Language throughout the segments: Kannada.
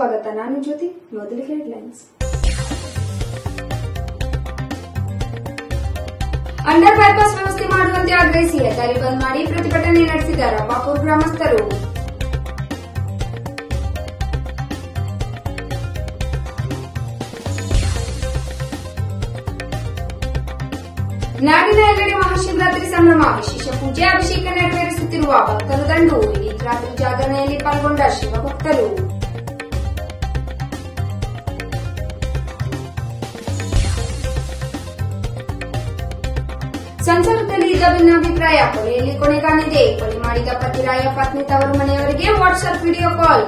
ಸ್ವಾಗತ ನಾನು ಜ್ಯೋತಿ ಮೊದಲಿಗೆ ಹೆಡ್ಲೈನ್ಸ್ ಅಂಡರ್ ಬೈಪಾಸ್ ವ್ಯವಸ್ಥೆ ಮಾಡುವಂತೆ ಆಗ್ರಹಿಸಿ ಹೆದ್ದಾರಿ ಬಂದ್ ಮಾಡಿ ಪ್ರತಿಭಟನೆ ನಡೆಸಿದ ರಂಭಾಪುರ ಗ್ರಾಮಸ್ಥರು. ನಾಡಿನ ಎಲ್ಲೆಡೆ ಮಹಾಶಿವರಾತ್ರಿ ಸಂಭ್ರಮ, ವಿಶೇಷ ಪೂಜೆ, ಅಭಿಷೇಕ ನೆರವೇರಿಸುತ್ತಿರುವ ಭಕ್ತರು ದಂಡು. ಇಡೀ ರಾತ್ರಿ ಜಾಗರಣೆಯಲ್ಲಿ ಪಾಲ್ಗೊಂಡ ಶಿವಭಕ್ತರು. ಇದ್ದ ಭಿನ್ನಾಭಿಪ್ರಾಯ ಕೊಲೆಯಲ್ಲಿ ಕೊನೆಗಾಣಿದೆ. ಕೊಲೆ ಮಾಡಿದ ಪತಿರಾಯ ಪತ್ನಿ ತವರು ಮನೆಯವರಿಗೆ WhatsApp video call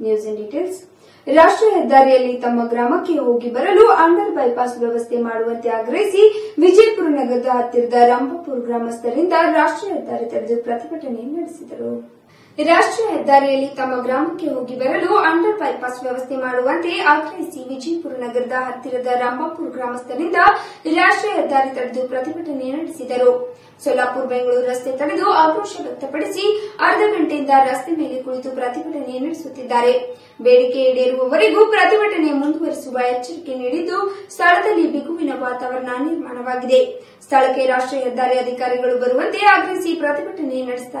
news in details ರಾಷ್ಟ್ರೀಯ ಹೆದ್ದಾರಿಯಲ್ಲಿ ತಮ್ಮ ಗ್ರಾಮಕ್ಕೆ ಹೋಗಿ ಬರಲು ಅಂಡರ್ ಬೈಪಾಸ್ ವ್ಯವಸ್ಥೆ ಮಾಡುವಂತೆ ಆಗ್ರಹಿಸಿ ವಿಜಯಪುರ ನಗರದ ಹತ್ತಿರದ ರಂಭಪುರ ಗ್ರಾಮಸ್ಥರಿಂದ ರಾಷ್ಟ್ರೀಯ ಹೆದ್ದಾರಿ ತಡೆದು ಪ್ರತಿಭಟನೆ ನಡೆಸಿದರು. ರಾಷ್ಟ್ರೀಯ ಹೆದ್ದಾರಿಯಲ್ಲಿ ತಮ್ಮ ಗ್ರಾಮಕ್ಕೆ ಹೋಗಿ ಬರಲು ಅಂಡರ್ ಬೈಪಾಸ್ ವ್ಯವಸ್ಥೆ ಮಾಡುವಂತೆ ಆಗ್ರಹಿಸಿ ವಿಜಯಪುರ ನಗರದ ಹತ್ತಿರದ ರಾಮಾಪುರ ಗ್ರಾಮಸ್ಥರಿಂದ ರಾಷ್ಟ್ರೀಯ ಹೆದ್ದಾರಿ ತಡೆದು ಪ್ರತಿಭಟನೆ ನಡೆಸಿದರು. ಸೋಲಾಪುರ ಬೆಂಗಳೂರು ರಸ್ತೆ ತಡೆದು ಆಕ್ರೋಶ ವ್ಯಕ್ತಪಡಿಸಿ ಅರ್ಧ ಗಂಟೆಯಿಂದ ರಸ್ತೆ ಮೇಲೆ ಕುಳಿತು ಪ್ರತಿಭಟನೆ ನಡೆಸುತ್ತಿದ್ದಾರೆ. ಬೇಡಿಕೆ ಈಡೇರುವವರೆಗೂ ಪ್ರತಿಭಟನೆ ಮುಂದುವರಿಸುವ ಎಚ್ಚರಿಕೆ ನೀಡಿದ್ದು ಸ್ಥಳದಲ್ಲಿ ಬಿಗುವಿನ ವಾತಾವರಣ ನಿರ್ಮಾಣವಾಗಿದೆ. ಸ್ಥಳಕ್ಕೆ ರಾಷ್ಟ್ರೀಯ ಹೆದ್ದಾರಿ ಅಧಿಕಾರಿಗಳು ಬರುವಂತೆ ಆಗ್ರಹಿಸಿ ಪ್ರತಿಭಟನೆ ನಡೆಸ್ತಾ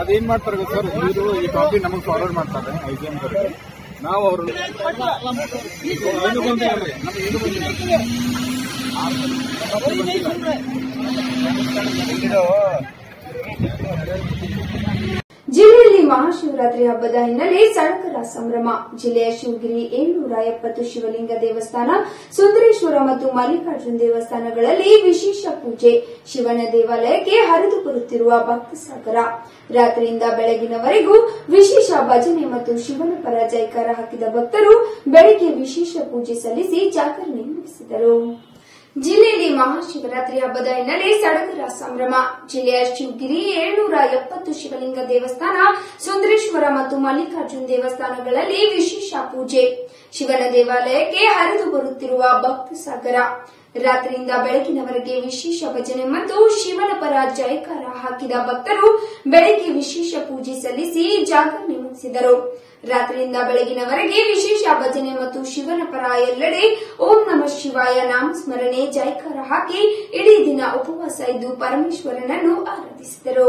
ಅದೇನ್ ಮಾಡ್ತಾರೆ ಸರ್? ಇವರು ಈ ಕಾಪಿ ನಮಗೆ ಫಾರ್ವರ್ಡ್ ಮಾಡ್ತಾರೆ ಐಜಿಎಂ ನಾವು ಅವರು ಏನು ಮಹಾಶಿವರಾತ್ರಿ ಹಬ್ಬದ ಹಿನ್ನೆಲೆ ಸಡಗರ ಸಂಭ್ರಮ. ಜಿಲ್ಲೆಯ ಶಿವಗಿರಿ, ಏಳ್ನೂರ ಎಪ್ಪತ್ತು ಶಿವಲಿಂಗ ದೇವಸ್ಥಾನ, ಸುಂದರೇಶ್ವರ ಮತ್ತು ಮಲ್ಲಿಕಾರ್ಜುನ ದೇವಸ್ಥಾನಗಳಲ್ಲಿ ವಿಶೇಷ ಪೂಜೆ. ಶಿವನ ದೇವಾಲಯಕ್ಕೆ ಹರಿದು ಬರುತ್ತಿರುವ ಭಕ್ತ ಸಾಗರ. ರಾತ್ರಿಯಿಂದ ಬೆಳಗಿನವರೆಗೂ ವಿಶೇಷ ಭಜನೆ ಮತ್ತು ಶಿವನ ಪರ ಜೈಕಾರ ಹಾಕಿದ ಭಕ್ತರು ಬೆಳಗ್ಗೆ ವಿಶೇಷ ಪೂಜೆ ಸಲ್ಲಿಸಿ ಜಾಗರಣೆ ನಡೆಸಿದರು. ಮಹಾಶಿವರಾತ್ರಿ ಹಬ್ಬದ ಹಿನ್ನೆಲೆ ಸಡಗರ ಸಂಭ್ರಮ. ಜಿಲ್ಲೆಯ ಶಿವಗಿರಿ ಏಳ್ನೂರ ಎಪ್ಪತ್ತು ಶಿವಲಿಂಗ ದೇವಸ್ಥಾನ, ಸುಂದರೇಶ್ವರ ಮತ್ತು ಮಲ್ಲಿಕಾರ್ಜುನ್ ದೇವಸ್ಥಾನಗಳಲ್ಲಿ ವಿಶೇಷ ಪೂಜೆ. ಶಿವನ ದೇವಾಲಯಕ್ಕೆ ಹರಿದು ಬರುತ್ತಿರುವ ಭಕ್ತ ಸಾಗರ. ರಾತ್ರಿಯಿಂದ ಬೆಳಗಿನವರೆಗೆ ವಿಶೇಷ ಭಜನೆ ಮತ್ತು ಶಿವನ ಪರ ಜಯಕಾರ ಹಾಕಿದ ಭಕ್ತರು ಬೆಳಗ್ಗೆ ವಿಶೇಷ ಪೂಜೆ ಸಲ್ಲಿಸಿ ಜಾಗರಣೆ ಮುಗಿಸಿದರು ರಾತ್ರಿಯಿಂದ ಬೆಳಗಿನವರೆಗೆ ವಿಶೇಷ ಭಜನೆ ಮತ್ತು ಶಿವನ ಪರ ಎಲ್ಲೆಡೆ ಓಂ ನಮ ಶಿವಾಯ ನಾಮ ಸ್ಮರಣೆ ಜೈಕಾರ ಹಾಕಿ ಇಡೀ ದಿನ ಉಪವಾಸ ಇದ್ದು ಪರಮೇಶ್ವರನನ್ನು ಆರಾಧಿಸಿದರು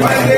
Everybody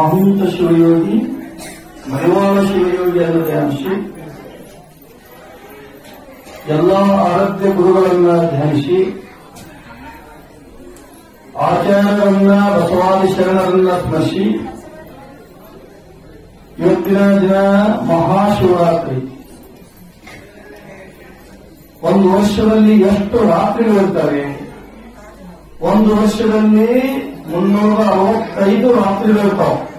ಮಹಂತ ಶಿವಯೋಗಿ ಮರಿವಾಳ ಶಿವಯೋಗಿಯನ್ನು ಧ್ಯಾನಿಸಿ, ಎಲ್ಲ ಆರಾಧ್ಯ ಗುರುಗಳನ್ನ ಧ್ಯಾನಿಸಿ, ಆಚಾರ್ಯರನ್ನ ಬಸವಾದಿ ಶರಣರನ್ನ ಸ್ಮರಿಸಿ, ಇವತ್ತಿನ ದಿನ ಮಹಾಶಿವರಾತ್ರಿ. ಒಂದು ವರ್ಷದಲ್ಲಿ ಎಷ್ಟು ರಾತ್ರಿಗಳಿರ್ತವೆ ಒಂದು ವರ್ಷದಲ್ಲಿ ಮುನ್ನೂರ ಅರವತ್ತೈದು ರಾತ್ರಿಗಳಿರ್ತಾವೆ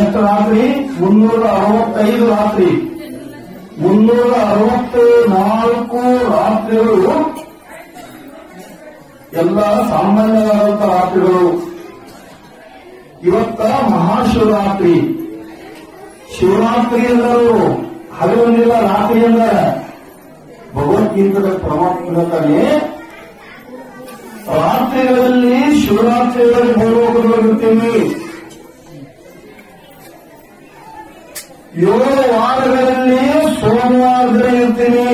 ಎಷ್ಟು ರಾತ್ರಿ? ಮುನ್ನೂರ ಅರವತ್ತೈದು ರಾತ್ರಿ. ಮುನ್ನೂರ ಅರವತ್ತ ನಾಲ್ಕು ರಾತ್ರಿಗಳು ಎಲ್ಲ ಸಾಮಾನ್ಯವಾದಂತಹ ರಾತ್ರಿಗಳು. ಇವತ್ತ ಮಹಾಶಿವರಾತ್ರಿ. ಶಿವರಾತ್ರಿ ಎಂದರು ಹಗಲಿಲ್ಲ ರಾತ್ರಿ ಎಂದ ಭಗವದ್ಗೀತದ ಪರಮಾತ್ಮನೇ ರಾತ್ರಿಗಳಲ್ಲಿ ಶಿವರಾತ್ರಿಗಳಲ್ಲಿ ಭೂಲೋಕದಲ್ಲಿರ್ತೀವಿ ಏಳು ವಾರಗಳಲ್ಲಿ ಸೋಮವಾರದಲ್ಲಿ ಇರ್ತೀನಿ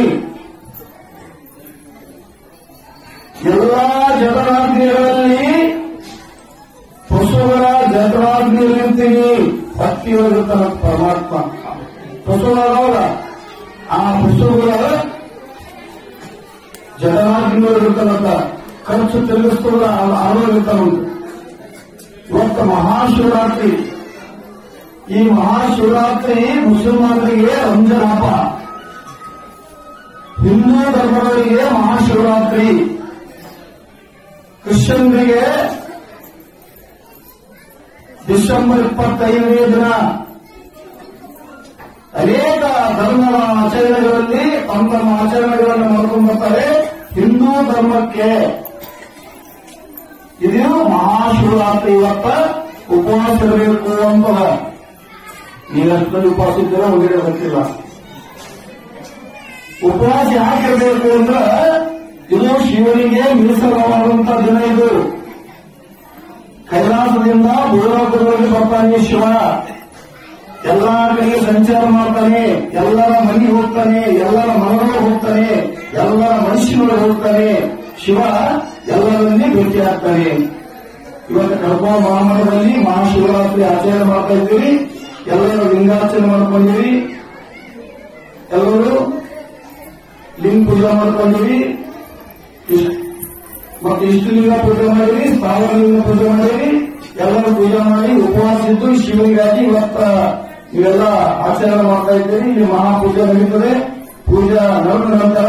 ಎಲ್ಲಾ ಜಗರಾಜ್ಞಗಳಲ್ಲಿ ಪಶುಗಳ ಜಗರಾಜ್ಞೆಯಲ್ಲಿರ್ತೀನಿ ಭಕ್ತಿಯೊಳಗಿರ್ತಾನ ಪರಮಾತ್ಮ ಪಶುಗಳವರ ಆ ಪಶುಗಳ ಜಗರಾಜ್ಞೆಯೊಳಗಿರ್ತಾನಂತ ಖರ್ಚು ಚೆಲ್ಲಿಸ್ತದ ಆರೋಗ್ಯರ್ತಾನಂತ ಇವತ್ತು ಮಹಾಶಿವರಾತ್ರಿ ಈ ಮಹಾಶಿವರಾತ್ರಿ ಮುಸಲ್ಮಾನರಿಗೆ ರಂಜಾನ್ ಹಬ್ಬ ಹಿಂದೂ ಧರ್ಮದವರಿಗೆ ಮಹಾಶಿವರಾತ್ರಿ. ಕ್ರಿಶ್ಚಿಯನ್ರಿಗೆ ಡಿಸೆಂಬರ್ ಇಪ್ಪತ್ತೈದನೇ ದಿನ. ಅನೇಕ ಧರ್ಮದ ಆಚರಣೆಗಳಲ್ಲಿ ತಮ್ಮ ತಮ್ಮ ಆಚರಣೆಗಳನ್ನು ಮಾಡ್ಕೊಂಡು ಹಿಂದೂ ಧರ್ಮಕ್ಕೆ. ಇದು ಮಹಾಶಿವರಾತ್ರಿ ಇವತ್ತ ಉಪವಾಸ ಇರಬೇಕು ಅಂತದ ನೀನಷ್ಟರಲ್ಲಿ ಉಪವಾಸ ಇದ್ದೀರ ಹೊರಗಡೆ ಬರ್ತಿಲ್ಲ ಉಪವಾಸ ಯಾಕಿರಬೇಕು ಅಂದ್ರೆ ಇದು ಶಿವನಿಗೆ ಮೀಸಲಾದಂತ ದಿನ ಇದು. ಕೈಲಾಸದಿಂದ ಭೂಲೋಕದೊಳಗೆ ಬರ್ತಾನೆ ಶಿವ. ಎಲ್ಲಾ ಕಡೆಗೆ ಸಂಚಾರ ಮಾಡ್ತಾನೆ, ಎಲ್ಲರ ಮನೆ ಹೋಗ್ತಾನೆ, ಎಲ್ಲರ ಮನೆಗಳು ಹೋಗ್ತಾನೆ, ಎಲ್ಲರ ಮನುಷ್ಯನೊಳಗೆ ಹೋಗ್ತಾನೆ. ಶಿವ ಎಲ್ಲರನ್ನೇ ಭೇಟಿ ಆಗ್ತಾನೆ. ಇವತ್ತು ಕಡಪ ಮಹಾಮಠದಲ್ಲಿ ಮಹಾಶಿವರಾತ್ರಿ ಆಚರಣೆ ಮಾಡ್ತಾ ಇದ್ದೀವಿ ಎಲ್ಲರೂ ಲಿಂಗಾರ್ಚನೆ ಮಾಡ್ಕೊಂಡಿವಿ ಎಲ್ಲರೂ ಲಿಂಗ ಪೂಜೆ ಮಾಡ್ಕೊಂಡಿವಿ ಇಷ್ಟ್- ಮತ್ತೆ ಇಷ್ಟು ಲಿಂಗ ಪೂಜೆ ಮಾಡಿರಿ ಸಾವಿರ ಲಿಂಗ ಪೂಜೆ ಮಾಡಿರಿ ಎಲ್ಲರೂ ಪೂಜೆ ಮಾಡಿ ಉಪವಾಸ ಇದ್ದು ಶಿವನಿಗಾಗಿ ಇವತ್ತ ಇವೆಲ್ಲ ಆಚರಣೆ ಮಾಡ್ತಾ ಇದ್ದೀರಿ ಇಲ್ಲಿ ಮಹಾಪೂಜೆ ನಡೀತದೆ ಪೂಜಾ ನಡೆದ ನಂತರ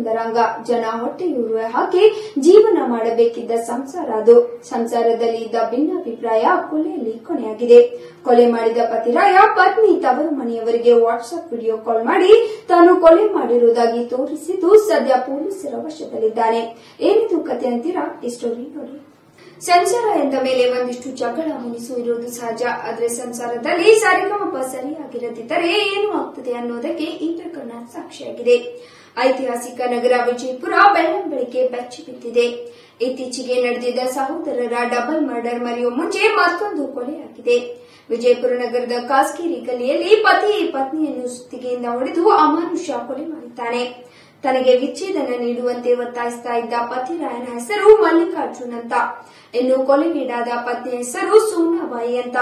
ಸುರಸುಂದರಾಂಗ ಜನ ಹೊಟ್ಟೆಯೂರುವ ಹಾಕಿ ಜೀವನ ಮಾಡಬೇಕಿದ್ದ ಸಂಸಾರ ಅದು. ಸಂಸಾರದಲ್ಲಿ ಇದ್ದ ಭಿನ್ನಾಭಿಪ್ರಾಯ ಕೊಲೆಯಲ್ಲಿ ಕೊನೆಯಾಗಿದೆ. ಕೊಲೆ ಮಾಡಿದ ಪತಿರಾಯ ಪತ್ನಿ ತವರು ಮನೆಯವರಿಗೆ ವಾಟ್ಸ್ಆಪ್ ವಿಡಿಯೋ ಕಾಲ್ ಮಾಡಿ ತಾನು ಕೊಲೆ ಮಾಡಿರುವುದಾಗಿ ತೋರಿಸಿದ್ದು ಸದ್ಯ ಪೊಲೀಸರ ವಶದಲ್ಲಿದ್ದಾನೆ. ಏನಿದು ಕತೆ ಅಂತೀರಾ? ಈ ಸ್ಟೋರಿ ನೋಡಿ. ಸಂಸಾರ ಎಂದ ಮೇಲೆ ಒಂದಿಷ್ಟು ಜಗಳ ಮುನಿಸು ಇರುವುದು ಸಹಜ. ಆದ್ರೆ ಸಂಸಾರದಲ್ಲಿ ಸರಿಗಮಪ ಸರಿಯಾಗಿರದಿದ್ದರೆ ಏನು ಆಗ್ತದೆ ಅನ್ನೋದಕ್ಕೆ ಈ ಸಾಕ್ಷಿಯಾಗಿದೆ. ಐತಿಹಾಸಿಕ ನಗರ ವಿಜಯಪುರ ಬೆಳ್ಳಂಬೆಳಿಗ್ಗೆ ಬೆಚ್ಚಿ ಬಿದ್ದಿದೆ. ಇತ್ತೀಚೆಗೆ ನಡೆದಿದ್ದ ಸಹೋದರರ ಡಬಲ್ ಮರ್ಡರ್ ಮರೆಯುವ ಮುಂಚೆ ಮತ್ತೊಂದು ಕೊಲೆಯಾಗಿದೆ ವಿಜಯಪುರ ನಗರದ ಖಾಸಗಿ ಗಲಿಯಲ್ಲಿ ಪತಿ ಪತ್ನಿಯನ್ನು ಸುತ್ತಿಗೆಯಿಂದ ಹೊಡೆದು ಅಮಾನುಷ ಕೊಲೆ ಮಾಡಿದ್ದಾನೆ. ತನಗೆ ವಿಚ್ಛೇದನ ನೀಡುವಂತೆ ಒತ್ತಾಯಿಸ್ತಾ ಇದ್ದ ಪತಿರಾಯನ ಹೆಸರು ಮಲ್ಲಿಕಾರ್ಜುನ್ ಅಂತ ಇನ್ನು ಕೊಲೆಗೀಡಾದ ಪತ್ನಿ ಹೆಸರು ಸೋನಾಬಾಯಿ ಅಂತ.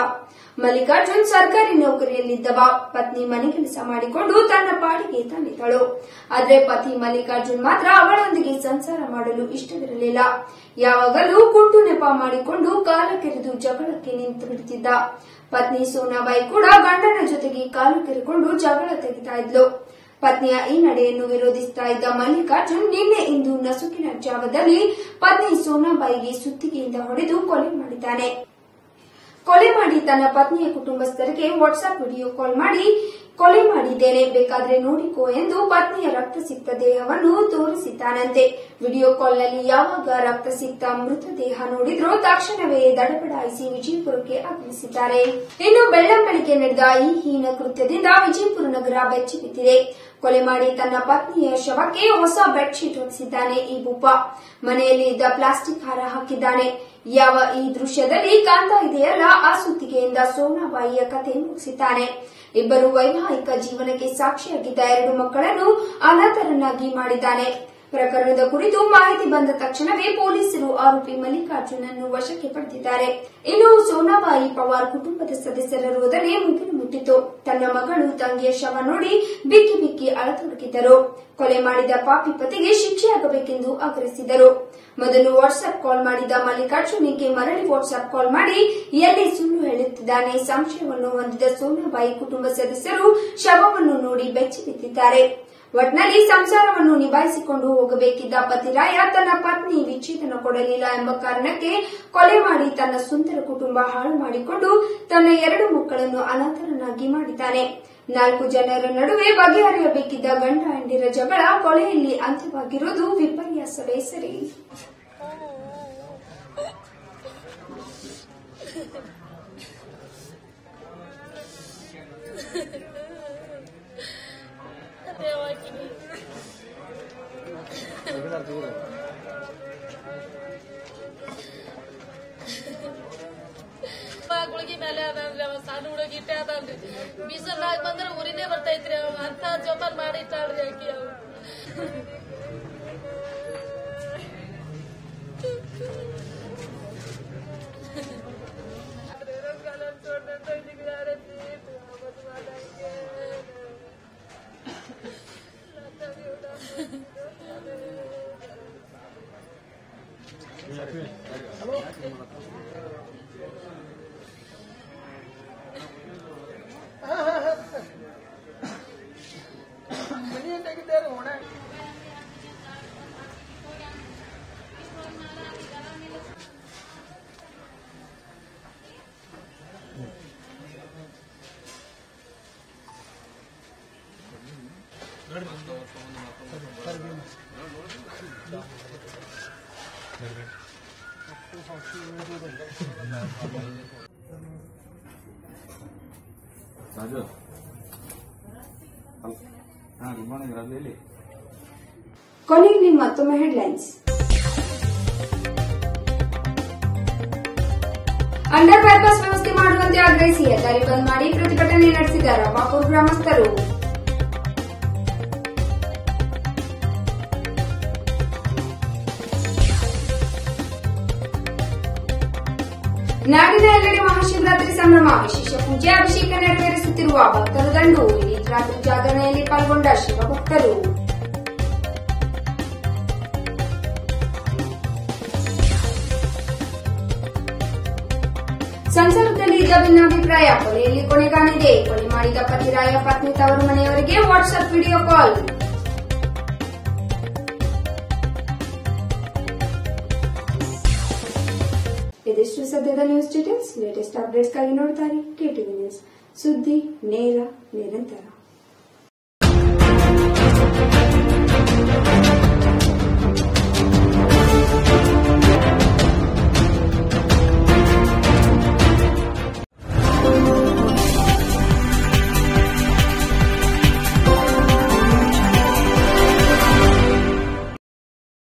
ಮಲ್ಲಿಕಾರ್ಜುನ್ ಸರ್ಕಾರಿ ನೌಕರಿಯಲ್ಲಿದ್ದವ. ಪತ್ನಿ ಮನೆ ಕೆಲಸ ಮಾಡಿಕೊಂಡು ತನ್ನ ಪಾಡಿಗೆ ತಂದಿದ್ದಳು. ಆದ್ರೆ ಪತಿ ಮಲ್ಲಿಕಾರ್ಜುನ್ ಮಾತ್ರ ಅವಳೊಂದಿಗೆ ಸಂಸಾರ ಮಾಡಲು ಇಷ್ಟವಿರಲಿಲ್ಲ. ಯಾವಾಗಲೂ ಕುಂಟು ನೆಪ ಮಾಡಿಕೊಂಡು ಕಾಲ ಕೆರೆದು ಜಗಳಕ್ಕೆ ನಿಂತು ಬಿಡುತ್ತಿದ್ದ. ಪತ್ನಿ ಸೋನಾಬಾಯಿ ಕೂಡ ಗಂಡನ ಜೊತೆಗೆ ಕಾಲು ಕೆರೆಕೊಂಡು ಜಗಳ ತೆಗಿತಾ ಇದ್ಲು. ಪತ್ನಿಯ ಈ ನಡೆಯನ್ನು ವಿರೋಧಿಸುತ್ತಾ ಇದ್ದ ಮಲ್ಲಿಕಾರ್ಜುನ್ ನಿನ್ನೆ ಇಂದು ನಸುಕಿನ ಜಾವದಲ್ಲಿ ಪತ್ನಿ ಸೋನಾಬಾಯಿಗೆ ಸುತ್ತಿಗೆಯಿಂದ ಹೊಡೆದು ಕೊಲೆ ಮಾಡಿದ್ದಾನೆ. ಕೊಲೆ ಮಾಡಿ ತನ್ನ ಪತ್ನಿಯ ಕುಟುಂಬಸ್ಥರಿಗೆ ವಾಟ್ಸ್ಆಪ್ ವಿಡಿಯೋ ಕಾಲ್ ಮಾಡಿ ಕೊಲೆ ಮಾಡಿದ್ದೇನೆ, ಬೇಕಾದ್ರೆ ನೋಡಿಕೋ ಎಂದು ಪತ್ನಿಯ ರಕ್ತಸಿಕ್ತ ದೇಹವನ್ನು ತೋರಿಸಿದ್ದಾನಂತೆ. ವಿಡಿಯೋ ಕಾಲ್ನಲ್ಲಿ ಯಾವಾಗ ರಕ್ತಸಿಕ್ತ ಮೃತದೇಹ ನೋಡಿದ್ರೂ ತಕ್ಷಣವೇ ದಡಬಡಾಯಿಸಿ ವಿಜಯಪುರಕ್ಕೆ ಆಗಮಿಸಿದ್ದಾರೆ. ಇನ್ನು ಬೆಳ್ಳಂಬೆಳಿಗ್ಗೆ ನಡೆದ ಈ ಹೀನ ಕೃತ್ಯದಿಂದ ವಿಜಯಪುರ ನಗರ ಬೆಚ್ಚಿ ಬಿದ್ದಿದೆ. ಕೊಲೆ ಮಾಡಿ ತನ್ನ ಪತ್ನಿಯ ಶವಕ್ಕೆ ಹೊಸ ಬೆಡ್ಶೀಟ್ ಹೊಲಿಸಿದ್ದಾನೆ ಈ ಬುಪ್ಪ. ಮನೆಯಲ್ಲಿ ಇದ್ದ ಪ್ಲಾಸ್ಟಿಕ್ ಹಾರ ಹಾಕಿದ್ದಾನೆ. ಯಾವ ಈ ದೃಶ್ಯದಲ್ಲಿ ಕಾಂತ ಇದೆಯಲ್ಲ, ಆ ಸುತ್ತಿಗೆಯಿಂದ ಸೋನಾಬಾಯಿಯ ಕತೆ ಮುಗಿಸಿದ್ದಾನೆ. ಇಬ್ಬರು ವೈವಾಹಿಕ ಜೀವನಕ್ಕೆ ಸಾಕ್ಷಿಯಾಗಿದ್ದ ಎರಡು ಮಕ್ಕಳನ್ನು ಅನಾಥರನ್ನಾಗಿ ಮಾಡಿದ್ದಾನೆ. ಪ್ರಕರಣದ ಕುರಿತು ಮಾಹಿತಿ ಬಂದ ತಕ್ಷಣವೇ ಪೊಲೀಸರು ಆರೋಪಿ ಮಲ್ಲಿಕಾರ್ಜುನನ್ನು ವಶಕ್ಕೆ ಪಡೆದಿದ್ದಾರೆ. ಇನ್ನು ಸೋನಾಬಾಯಿ ಪವಾರ್ ಕುಟುಂಬದ ಸದಸ್ಯರಿರುವುದರೇ ಮುಗಿಲು ಮುಟ್ಟಿತು ತನ್ನ ಮಗಳು ತಂಗಿಯ ಶವ ನೋಡಿ ಬಿಕ್ಕಿ ಬಿಕ್ಕಿ ಅಳತೊಡಗಿದ್ದರು. ಕೊಲೆ ಮಾಡಿದ ಪಾಪಿ ಪತಿಗೆ ಶಿಕ್ಷೆಯಾಗಬೇಕೆಂದು ಆಗ್ರಹಿಸಿದರು. ಮೊದಲು ವಾಟ್ಸ್ಆಪ್ ಕಾಲ್ ಮಾಡಿದ ಮಲ್ಲಿಕಾರ್ಜುನಿಗೆ ಮರಳಿ ವಾಟ್ಸ್ಆಪ್ ಕಾಲ್ ಮಾಡಿ ಎಲ್ಲಿ ಸುಳ್ಳು ಹೇಳುತ್ತಿದ್ದಾನೆ, ಸಂಶಯವನ್ನು ಹೊಂದಿದ ಸೋನಾಬಾಯಿ ಕುಟುಂಬ ಸದಸ್ಯರು ಶವವನ್ನು ನೋಡಿ ಬೆಚ್ಚಿ ಬಿದ್ದಿದ್ದಾರೆ ಒಟ್ನಲ್ಲಿ ಸಂಸಾರವನ್ನು ನಿಭಾಯಿಸಿಕೊಂಡು ಹೋಗಬೇಕಿದ್ದ ಪತಿರಾಯ ತನ್ನ ಪತ್ನಿ ವಿಚ್ಛೇದನ ಕೊಡಲಿಲ್ಲ ಎಂಬ ಕಾರಣಕ್ಕೆ ಕೊಲೆ ಮಾಡಿ ತನ್ನ ಸುಂದರ ಕುಟುಂಬ ಹಾಳು ಮಾಡಿಕೊಂಡು ತನ್ನ ಎರಡು ಮಕ್ಕಳನ್ನು ಅನಾಥರನ್ನಾಗಿ ಮಾಡಿದ್ದಾನೆ. ನಾಲ್ಕು ಜನರ ನಡುವೆ ಬಗೆಹರಿಯಬೇಕಿದ್ದ ಗಂಡ ಹೆಂಡಿರ ಜಗಳ ಕೊಲೆಯಲ್ಲಿ ಅಂತ್ಯವಾಗಿರುವುದು ವಿಪರ್ಯಾಸವೇ ಸರಿ. ಗುಳಿಗೆ ಮೇಲೆ ಸಣ್ಣ ಹುಡುಗಿ ಇಟ್ಟೆ ಅದಾನ್ರಿ ಬೀಸಲ್ ನಾಯಿ ಬಂದ್ರೆ ಉರಿನೇ ಬರ್ತೈತ್ರಿ ಅವ ಅಂತ ಜೋಪಾನ್ ಮಾಡಿ ಇಟ್ಟಾಳ್ರಿ ಆಕಿ ಅವ್. ರಾಜು ಹಾ ಗುಡ್ ಮಾರ್ನಿಂಗ್ ರಾಜು ಹೇಳಿ ಕೊನೆಯಲ್ಲಿ ಮತ್ತೊಮ್ಮೆ ಹೆಡ್ಲೈನ್ಸ್ ಅಂಡರ್ ಬೈಪಾಸ್ ವ್ಯವಸ್ಥೆ ಮಾಡುವಂತೆ ಆಗ್ರಹಿಸಿ ಹೆದ್ದಾರಿ ಬಂದ್ ಮಾಡಿ ಪ್ರತಿಭಟನೆ ನಡೆಸಿದ ರವಾಪುರ ಗ್ರಾಮಸ್ಥರು ನಾಡಿನ ಎಲ್ಲೆಡೆ ಮಹಾಶಿವರಾತ್ರಿ ಸಂಭ್ರಮ, ವಿಶೇಷ ಪೂಜೆ, ಅಭಿಷೇಕ ನೆರವೇರಿಸುತ್ತಿರುವ ಭಕ್ತರ ದಂಡು ಇಡೀ ರಾತ್ರಿ ಜಾಗರಣೆಯಲ್ಲಿ ಪಾಲ್ಗೊಂಡ ಶಿವಭಕ್ತರು. ಸಂಸಾರದಲ್ಲಿ ಇದ್ದ ಭಿನ್ನಾಭಿಪ್ರಾಯ ಕೊಲೆಯಲ್ಲಿ ಕೊನೆಗಾಣಿದೆ ಕೊಲೆ ಮಾಡಿದ ಪತಿರಾಯ ಪತ್ನಿ ತವರು ಮನೆಯವರಿಗೆ ವಾಟ್ಸ್ಆಪ್ ವಿಡಿಯೋ ಕಾಲ್ ದಿನದ ನ್ಯೂಸ್ ಡೀಟೇಲ್ಸ್ ಲೇಟೆಸ್ಟ್ ಅಪ್ಡೇಟ್ಸ್ಗಾಗಿ ನೋಡ್ತಾರೆ ಟಿವಿ ನ್ಯೂಸ್ ಸುದ್ದಿ ನೇರ ನಿರಂತರ